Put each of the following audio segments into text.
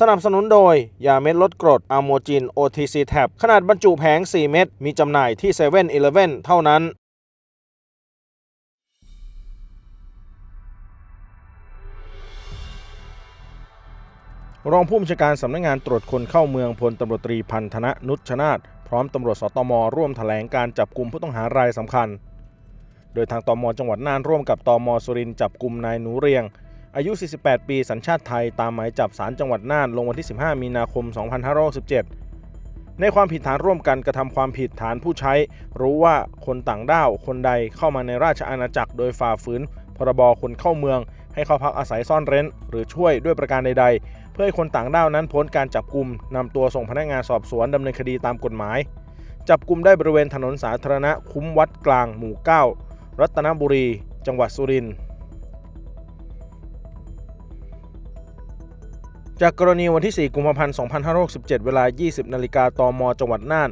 สนับสนุนโดย ยาเม็ดลดกรดอะโมจิน OTC Tab ขนาดบรรจุแผง 4 เม็ด มีจำหน่ายที่7 e เ e ่ e อเท่านั้น รองผู้บัญชาการสำนักงานตรวจคนเข้าเมืองพลตำรวจตรีพันธนะนุชนาธพร้อมตำรวจสตม ร่วมแถลงการจับกลุ่มผู้ต้องหารายสำคัญ โดยทางตมจังหวัดน่านร่วมกับตมสุรินจับกลุ่มนายหนูเรียง อายุ 48 ปีสัญชาติไทยตามหมายจับสารจังหวัดน่านลงวันที่ 15 มีนาคม 2567 ในความผิดฐานร่วมกันกระทำความผิดฐานผู้ใช้ รู้ว่าคนต่างด้าวคนใดเข้ามาในราชอาณาจักรโดยฝ่าฝืนพรบคนเข้าเมือง ให้เข้าพักอาศัยซ่อนเร้น หรือช่วยด้วยประการใด ๆ เพื่อให้คนต่างด้าวนั้นพ้นการจับกลุ่มนำตัวส่งพนักงานสอบสวนดำเนินคดีตามกฎหมาย จับกลุ่มได้บริเวณถนนสาธารณะคุ้มวัดกลางหมู่ 9 รัตนบุรี จังหวัดสุรินทร์ จากกรณีวันที่ 4 กุมภาพันธ์ 2567 เวลา 20 นาฬิกาตม จังหวัดน่าน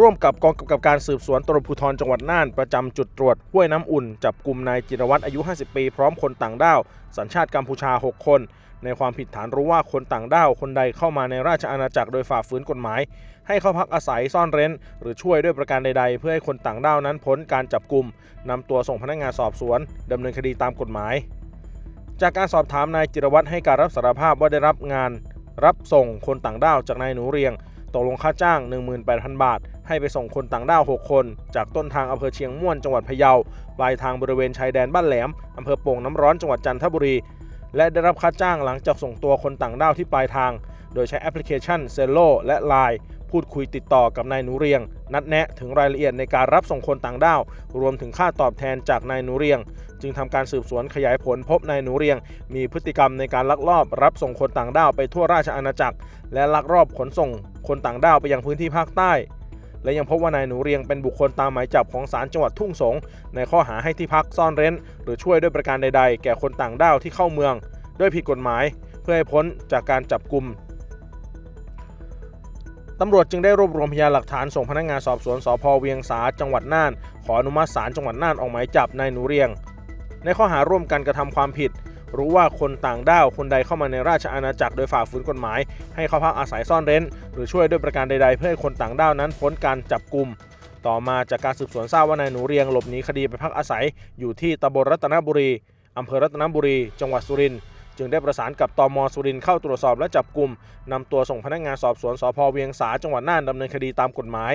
ร่วมกับกองกำกับการสืบสวนตำรวจภูธรจังหวัดน่าน ประจำจุดตรวจห้วยน้ำอุ่น จับกลุ่มนายจิรวัตรอายุ 50 ปี พร้อมคนต่างด้าว สัญชาติกัมพูชา 6 คน ในความผิดฐานรู้ว่าคนต่างด้าว คนใดเข้ามาในราชอาณาจักรโดยฝ่าฝืนกฎหมาย ให้เข้าพักอาศัยซ่อนเร้น หรือช่วยด้วยประการใด ๆ เพื่อให้คนต่างด้าวนั้นพ้นการจับกลุ่มนำตัวส่งพนักงานสอบสวนดำเนินคดีตามกฎหมาย จากการสอบถามนายจิรวัตรให้การรับสารภาพว่าได้รับงาน รับส่งคนต่างด้าวจากนายหนูเรียงตกลงค่าจ้าง 18,000 บาท ให้ไปส่งคนต่างด้าว 6 คน จากต้นทางอำเภอเชียงม่วนจังหวัดพะเยา ปลายทางบริเวณชายแดนบ้านแหลมอำเภอโป่งน้ำร้อนจังหวัดจันทบุรี และได้รับค่าจ้างหลังจากส่งตัวคนต่างด้าวที่ปลายทาง โดยใช้แอปพลิเคชันเซลโลและ Line พูดคุยติดต่อกับนายหนูเรียง นัดแนะถึงรายละเอียดในการรับส่งคนต่างด้าว รวมถึงค่าตอบแทนจากนายหนูเรียง จึงทำการสืบสวนขยายผลพบนายหนูเรียง มีพฤติกรรมในการลักลอบรับส่งคนต่างด้าวไปทั่วราชอาณาจักร และลักลอบขนส่งคนต่างด้าวไปยังพื้นที่ภาคใต้และยังพบว่านายหนูเรียงเป็นบุคคลตามหมายจับของศาลจังหวัดทุ่งสง ในข้อหาให้ที่พักซ่อนเร้น หรือช่วยด้วยประการใด ๆ แก่คนต่างด้าวที่เข้าเมืองโดยผิดกฎหมาย เพื่อให้พ้นจากการจับกลุ่ม ตำรวจจึงได้รวบรวมพยานหลักฐานส่งพนักงานสอบสวนสพเวียงสาจังหวัดน่าน ขออนุมัติศาลจังหวัดน่านออกหมายจับนายหนูเรียง ในข้อหาร่วมกันกระทำความผิด รู้ว่าคนต่างด้าวคนใดเข้ามาในราชอาณาจักรโดยฝ่าฝืนกฎหมาย ให้เข้าพักอาศัยซ่อนเร้น หรือช่วยด้วยประการใด ๆ เพื่อให้คนต่างด้าวนั้นพ้นการจับกลุ่มต่อมาจากการสืบสวนทราบว่านายหนูเรียงหลบหนีคดีไปพักอาศัยอยู่ที่ตำบลรัตนบุรีอำเภอรัตนบุรี จังหวัดสุรินทร์ จึงได้ประสานกับตมสุรินเข้าตรวจสอบและจับกลุ่มนำตัวส่งพนักงานสอบสวนสพเวียงสาจังหวัดน่านดำเนินคดีตามกฎหมาย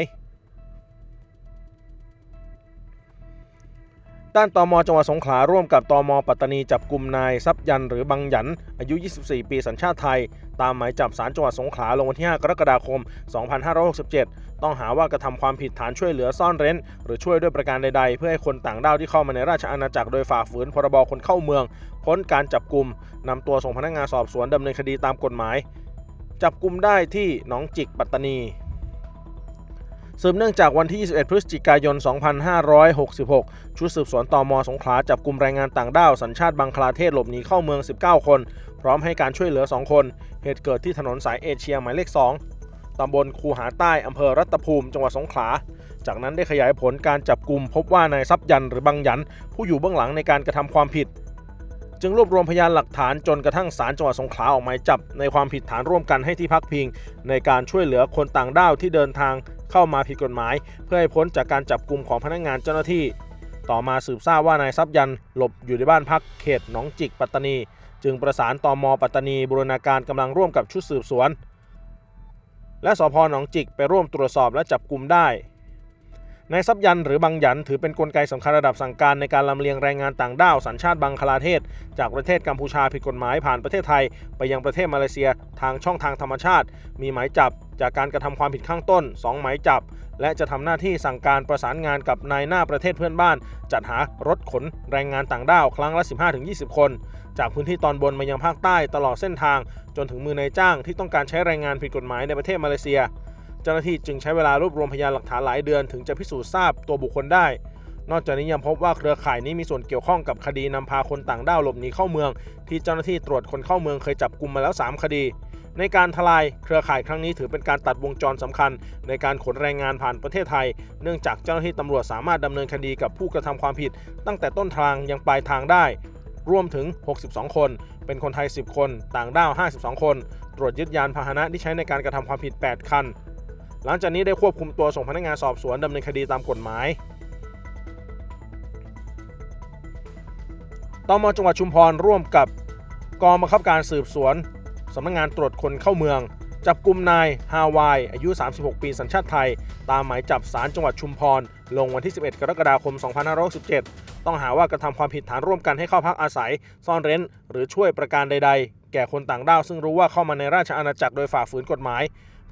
ด้านตมจังหวัดสงขลาร่วมกับตมปัตตานีจับกลุ่มนายทรัพย์ยันหรือบังหยัน อายุ 24 ปีสัญชาติไทย ตามหมายจับสารจังหวัดสงขลาลงวันที่ 5 กรกฎาคม 2567 ต้องหาว่ากระทำความผิดฐานช่วยเหลือซ่อนเร้น หรือช่วยด้วยประการใดๆ เพื่อให้คนต่างด้าวที่เข้ามาในราชอาณาจักรโดยฝ่าฝืนพรบคนเข้าเมือง พ้นการจับกลุ่มนำตัวส่งพนักงานสอบสวนดำเนินคดีตามกฎหมาย จับกลุ่มได้ที่หนองจิกปัตตานี สืบเนื่องจากวันที่ 21 พฤศจิกายน 2566 ชุดสืบสวนตมสงขลาจับกลุ่มแรงงานต่างด้าวสัญชาติบังคลาเทศหลบหนีเข้าเมือง 19 คน พร้อมให้การช่วยเหลือ 2 คน เหตุเกิดที่ถนนสายเอเชียหมายเลข 2 ตำบลคูหาใต้อำเภอรัตภูมิจังหวัดสงขลา จากนั้นได้ขยายผลการจับกลุ่มพบว่านายทรัพย์ยันหรือบังยัน ผู้อยู่เบื้องหลังในการกระทำความผิด จึงรวบรวมพยานหลักฐานจนกระทั่งศาลจังหวัดสงขลาออกหมายจับ ในความผิดฐานร่วมกันให้ที่พักพิง ในการช่วยเหลือคนต่างด้าวที่เดินทางเข้ามาผิดกฎหมาย เพื่อให้พ้นจากการจับกลุ่มของพนักงานเจ้าหน้าที่ ต่อมาสืบทราบว่านายทรัพย์ยันหลบอยู่ในบ้านพักเขตหนองจิกปัตตานี จึงประสานตอมปัตตานีบูรณาการกำลังร่วมกับชุดสืบสวน และสพหนองจิกไปร่วมตรวจสอบและจับกลุ่มได้ นายทรัพย์ยันหรือบังยันถือเป็นนกลไกสำคัญระดับสั่งการในการลำเลียงแรงงานต่างด้าวสัญชาติบังคลาเทศ จากประเทศกัมพูชาผิดกฎหมายผ่านประเทศไทย ไปยังประเทศมาเลเซียทางช่องทางธรรมชาติ มีหมายจับจากการกระทำความผิดข้างต้น 2 หมายจับ และจะทำหน้าที่สั่งการประสานงานกับนายหน้าประเทศเพื่อนบ้าน จัดหารถขนแรงงานต่างด้าวครั้งละ 15-20 คน จากพื้นที่ตอนบนมายังภาคใต้ตลอดเส้นทาง จนถึงมือนายจ้างที่ต้องการใช้แรงงานผิดกฎหมายในประเทศมาเลเซีย เจ้าหน้าที่จึงใช้เวลารวบรวมพยานหลักฐานหลายเดือนถึงจะพิสูจน์ทราบตัวบุคคลได้ นอกจากนี้ยังพบว่าเครือข่ายนี้มีส่วนเกี่ยวข้องกับคดีนำพาคนต่างด้าวหลบหนีเข้าเมือง ที่เจ้าหน้าที่ตรวจคนเข้าเมืองเคยจับกลุ่มมาแล้ว 3 คดี ในการทลายเครือข่ายครั้งนี้ถือเป็นการตัดวงจรสำคัญ ในการขนแรงงานผ่านประเทศไทย เนื่องจากเจ้าหน้าที่ตำรวจสามารถดำเนินคดีกับผู้กระทำความผิด ตั้งแต่ต้นทางยังปลายทางได้รวมถึง 62 คน เป็นคนไทย 10 คน ต่างด้าว 52 คน ตรวจยึดยานพาหนะที่ใช้ในการกระทำความผิด 8 คัน หลังจากนี้ได้ควบคุมตัวส่งพนักงานสอบสวนดำเนินคดีตามกฎหมายตมจังหวัดชุมพรร่วมกับกองบังคับการสืบสวนสำนักงานตรวจคนเข้าเมือง จับกลุ่มนายฮาวาย อายุ 36 ปีสัญชาติไทย ตามหมายจับสารจังหวัดชุมพร ลงวันที่ 11 กรกฎาคม 2567 ต้องหาว่ากระทำความผิดฐานร่วมกันให้เข้าพักอาศัย ซ่อนเร้น หรือช่วยประการใด ๆ แก่คนต่างด้าวซึ่งรู้ว่าเข้ามาในราชอาณาจักรโดยฝ่าฝืนกฎหมาย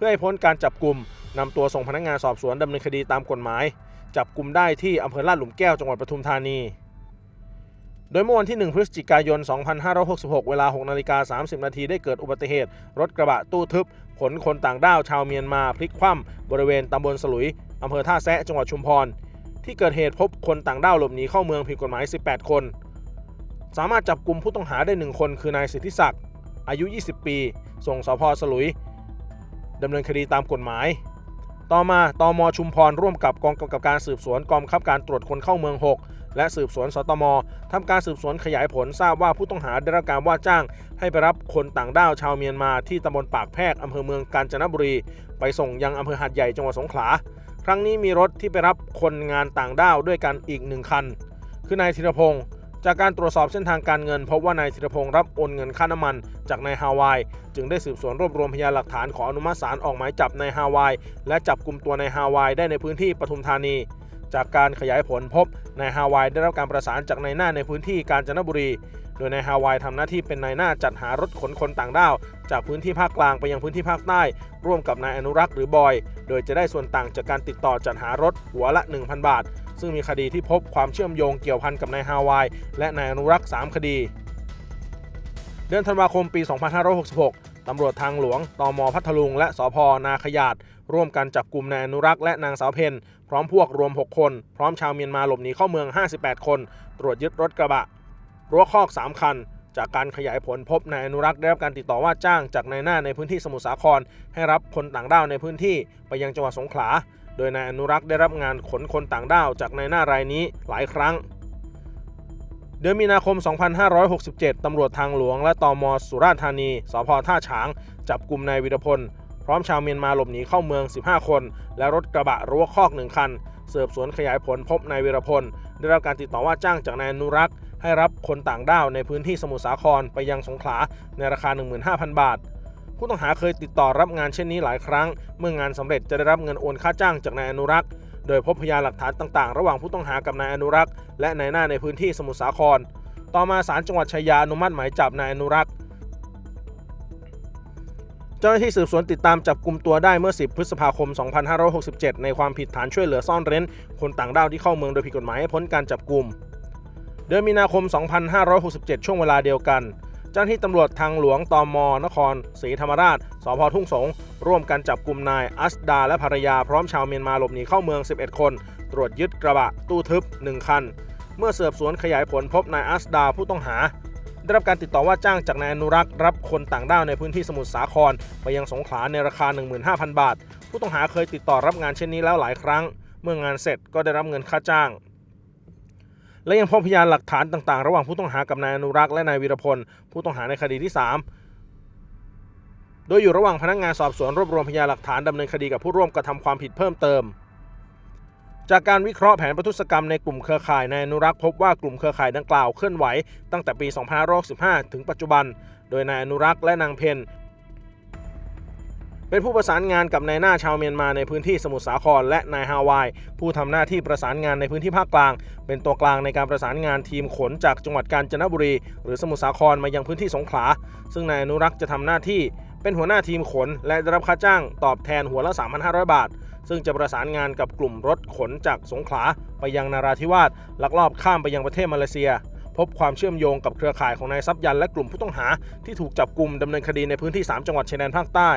พื่อให้พ้นการจับกลุ่มนำตัวส่งพนักงานสอบสวนดำเนินคดีตามกฎหมาย จับกลุ่มได้ที่อำเภอลาดหลุมแก้วจังหวัดปทุมธานี โดยเมื่อวันที่ 1 พฤศจิกายน 2566 เวลา 6 นาฬิกา 30 นาทีได้เกิดอุบัติเหตุ รถกระบะตู้ทึบ ขนคนต่างด้าวชาวเมียนมาพลิกคว่ำบริเวณตำบลสลุยอำเภอท่าแซะจังหวัดชุมพร ที่เกิดเหตุพบคนต่างด้าวหลบหนีเข้าเมืองผิดกฎหมาย 18 คน สามารถจับกลุ่มผู้ต้องหาได้ 1 คนคือนายสิทธิศักดิ์อายุ 20 ปี ส่งสพสลุย ดำเนินคดีตามกฎหมาย ต่อมาตมชุมพรร่วมกับกองกำกับการสืบสวนกองบังคับการตรวจคนเข้าเมือง 6 และสืบสวนสตมทำการสืบสวนขยายผลทราบว่าผู้ต้องหาได้รับการว่าจ้าง ให้ไปรับคนต่างด้าวชาวเมียนมาที่ตำบลปากแพรกอำเภอเมืองกาญจนบุรี ไปส่งยังอำเภอหาดใหญ่จังหวัดสงขลาครั้งนี้มีรถที่ไปรับคนงานต่างด้าวด้วยกันอีกหนึ่งคัน คือนายธีรพงศ์ จากการตรวจสอบเส้นทางการเงินพบว่านายธีรพงศ์รับโอนเงินค่าน้ำมัน จากนายฮาวาย จึงได้สืบสวนรวบรวมพยานหลักฐานขออนุมัติศาลออกหมายจับนายฮาวาย และจับกลุ่มตัวนายฮาวายได้ในพื้นที่ปทุมธานี จากการขยายผลพบนายฮาวายได้รับการประสานจากนายหน้าในพื้นที่กาญจนบุรี โดยนายฮาวายทำหน้าที่เป็นนายหน้าจัดหารถขนคนต่างด้าว จากพื้นที่ภาคกลางไปยังพื้นที่ภาคใต้ ร่วมกับนายอนุรักษ์หรือบอย โดยจะได้ส่วนต่างจากการติดต่อจัดหารถหัวละ 1,000 บาท ซึ่งมีคดีที่พบความเชื่อมโยงเกี่ยวพันกับนายฮาวาย และนายอนุรักษ์ 3 คดี เดือนธันวาคมปี 2566ตำรวจทางหลวง ตม พัทลุง และสพนาขยาด ร่วมกันจับกลุ่มนายอนุรักษ์และนางสาวเพนพร้อมพวกรวม 6 คน พร้อมชาวเมียนมาหลบหนีเข้าเมือง 58 คน ตรวจยึดรถกระบะ รั้วคอก 3 คัน จากการขยายผลพบนายอนุรักษ์ได้รับการติดต่อว่าจ้างจากนายหน้าในพื้นที่สมุทรสาคร ให้รับคนต่างด้าวในพื้นที่ไปยังจังหวัดสงขลา โดยนายอนุรักษ์ได้รับงานขนคนต่างด้าวจากนายหน้ารายนี้หลายครั้งเดือนมีนาคม 2567 ตำรวจทางหลวงและตอมสุราษฎร์ธานี สพท่าฉาง จับกลุ่มนายวิรพล พร้อมชาวเมียนมาหลบหนีเข้าเมือง 15 คน และรถกระบะรั้วคอกหนึ่งคัน เสืบสวนขยายผลพบนายวิรพล ได้รับการติดต่อว่าจ้างจากนายอนุรักษ์ ให้รับคนต่างด้าวในพื้นที่สมุทรสาครไปยังสงขลาในราคา 15,000 บาท ผู้ต้องหาเคยติดต่อรับงานเช่นนี้หลายครั้ง เมื่องานสำเร็จจะได้รับเงินโอนค่าจ้างจากนายอนุรักษ์ โดยพบพยานหลักฐานต่างๆ ระหว่างผู้ต้องหากับนายอนุรักษ์ และนายหน้าในพื้นที่สมุทรสาคร ต่อมาศาลจังหวัดชัยยาอนุมัติหมายจับนายอนุรักษ์เจ้าหน้าที่สืบสวนติดตามจับกลุ่มตัวได้เมื่อ 10 พฤษภาคม 2567 ในความผิดฐานช่วยเหลือซ่อนเร้น คนต่างด้าวที่เข้าเมืองโดยผิดกฎหมายให้พ้นการจับกลุ่ม เดือนมีนาคม 2567 ช่วงเวลาเดียวกัน เจ้าหน้าที่ตำรวจทางหลวงตอมนครศรีธรรมราช สพทุ่งสง ร่วมกันจับกลุ่มนายอัสดาและภรรยาพร้อมชาวเมียนมาหลบหนีเข้าเมือง 11 คน ตรวจยึดกระบะตู้ทึบ 1 คัน เมื่อเสืบสวนขยายผลพบนายอัสดาผู้ต้องหา ได้รับการติดต่อว่าจ้างจากนายอนุรักษ์รับคนต่างด้าวในพื้นที่สมุทรสาครไปยังสงขลาในราคา 15,000 บาท ผู้ต้องหาเคยติดต่อรับงานเช่นนี้แล้วหลายครั้ง เมื่องานเสร็จก็ได้รับเงินค่าจ้าง และยังพบพยานหลักฐานต่างๆ ระหว่างผู้ต้องหากับนายอนุรักษ์และนายวีรพล ผู้ต้องหาในคดีที่ 3 โดยอยู่ระหว่างพนักงานสอบสวนรวบรวมพยานหลักฐานดำเนินคดีกับผู้ร่วมกระทำความผิดเพิ่มเติม จากการวิเคราะห์แผนประทุษกรรมในกลุ่มเครือข่ายนายอนุรักษ์พบว่ากลุ่มเครือข่ายดังกล่าวเคลื่อนไหวตั้งแต่ปี 2565ถึงปัจจุบัน โดยนายอนุรักษ์และนางเพน เป็นผู้ประสานงานกับนายหน้าชาวเมียนมาในพื้นที่สมุทรสาครและนายฮาวาย ผู้ทำหน้าที่ประสานงานในพื้นที่ภาคกลาง เป็นตัวกลางในการประสานงานทีมขนจากจังหวัดกาญจนบุรี หรือสมุทรสาครมายังพื้นที่สงขลา ซึ่งนายอนุรักษ์จะทำหน้าที่เป็นหัวหน้าทีมขนและได้รับค่าจ้างตอบแทนหัวละ 3,500 บาท ซึ่งจะประสานงานกับกลุ่มรถขนจากสงขลาไปยังนาราธิวาสลักลอบข้ามไปยังประเทศมาเลเซีย พบความเชื่อมโยงกับเครือข่ายของนายซับยันและกลุ่มผู้ต้องหาที่ถูกจับกลุ่มดำเนินคดีในพื้นที่ 3 จังหวัดชายแดนภาคใต้